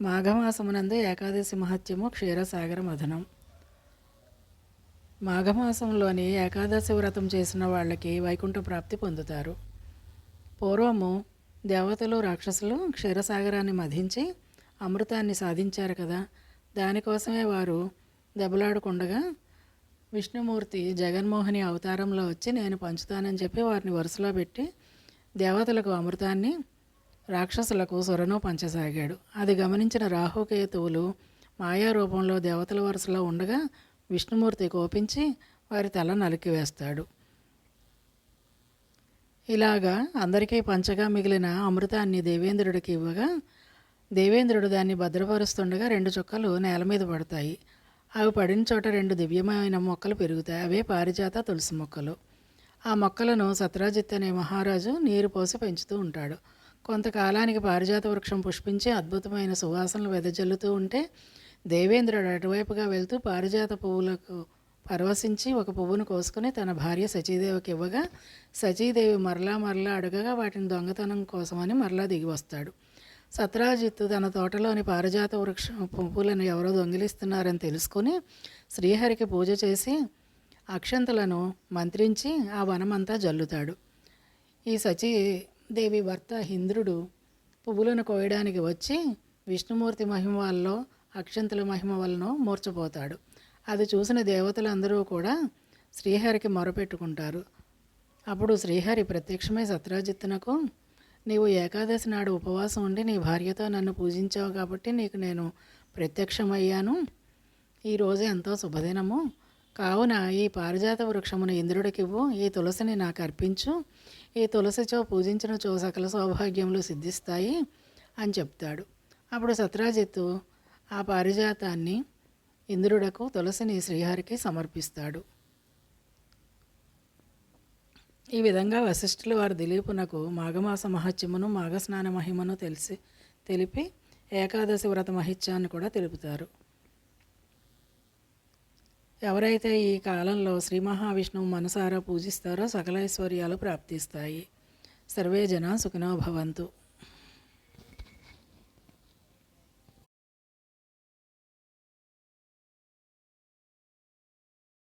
మాఘమాసమునందు ఏకాదశి మహత్యము క్షీరసాగర మథనం. మాఘమాసంలోని ఏకాదశి వ్రతం చేసిన వాళ్ళకి వైకుంఠ ప్రాప్తి పొందుతారు. పూర్వము దేవతలు రాక్షసులు క్షీరసాగరాన్ని మధించి అమృతాన్ని సాధించారు కదా. దానికోసమే వారు దెబ్బలాడుకుండగా విష్ణుమూర్తి జగన్మోహిని అవతారంలో వచ్చి నేను పంచుతానని చెప్పి వారిని వరుసలో పెట్టి దేవతలకు అమృతాన్ని రాక్షసులకు సొరను పంచసాగాడు. అది గమనించిన రాహుకేతువులు మాయా రూపంలో దేవతల వరుసలో ఉండగా విష్ణుమూర్తి కోపించి వారి తల నలికివేస్తాడు ఇలాగా అందరికీ పంచగా మిగిలిన అమృతాన్ని దేవేంద్రుడికి ఇవ్వగా దేవేంద్రుడు దాన్ని భద్రపరుస్తుండగా రెండు చుక్కలు నేల మీద పడతాయి. అవి పడిన చోట రెండు దివ్యమైన మొక్కలు పెరుగుతాయి. అవే పారిజాత తులసి మొక్కలు. ఆ మొక్కలను సత్రాజిత్ అనే మహారాజు నీరు పోసి పెంచుతూ ఉంటాడు. కొంతకాలానికి పారిజాత వృక్షం పుష్పించి అద్భుతమైన సువాసనలు వెదజల్లుతూ ఉంటే దేవేంద్రుడు అటువైపుగా వెళ్తూ పారిజాత పువ్వులకు పరవశించి ఒక పువ్వును కోసుకుని తన భార్య సచీదేవికి ఇవ్వగా సచీదేవి మరలా మరలా అడగగా వాటిని దొంగతనం కోసమని మరలా దిగి వస్తాడు. సత్రాజిత్తు తన తోటలోని పారిజాత వృక్ష పువ్వులను ఎవరో దొంగిలిస్తున్నారని తెలుసుకుని శ్రీహరికి పూజ చేసి అక్షంతలను మంత్రించి ఆ వనమంతా జల్లుతాడు. ఈ దేవి భర్త ఇంద్రుడు పువ్వులను కోయడానికి వచ్చి విష్ణుమూర్తి మహిమ వల్ల అక్షంతుల మహిమ వలన మూర్చపోతాడు అది చూసిన దేవతలందరూ కూడా శ్రీహరికి మొరపెట్టుకుంటారు. అప్పుడు శ్రీహరి ప్రత్యక్షమై సత్రాజిత్తునకు నీవు ఏకాదశి నాడు ఉపవాసం ఉండి నీ భార్యతో నన్ను పూజించావు కాబట్టి నీకు నేను ప్రత్యక్షమయ్యాను. ఈరోజు ఎంతో శుభదినము. కావున ఈ పారిజాత వృక్షమును ఇంద్రుడికివ్వు ఈ తులసిని నాకు అర్పించు. ఈ తులసిచో పూజించిన చో సకల సౌభాగ్యములు సిద్ధిస్తాయి అని చెప్తాడు. అప్పుడు సత్రాజిత్తు ఆ పారిజాతాన్ని ఇంద్రుడకు తులసిని శ్రీహరికి సమర్పిస్తాడు. ఈ విధంగా వశిష్ఠులు వారు దిలీపునకు మాఘమాస మహత్యమును మాఘస్నాన మహిమను తెలిసి తెలిపి ఏకాదశి వ్రత మహిత్యాన్ని కూడా తెలుపుతారు. ఎవరైతే ఈ కాలంలో శ్రీ మహావిష్ణువు మనసారా పూజిస్తారో సకల ఐశ్వర్యాలు ప్రాప్తిస్తాయి. సర్వే జన సుఖినో భవంతు.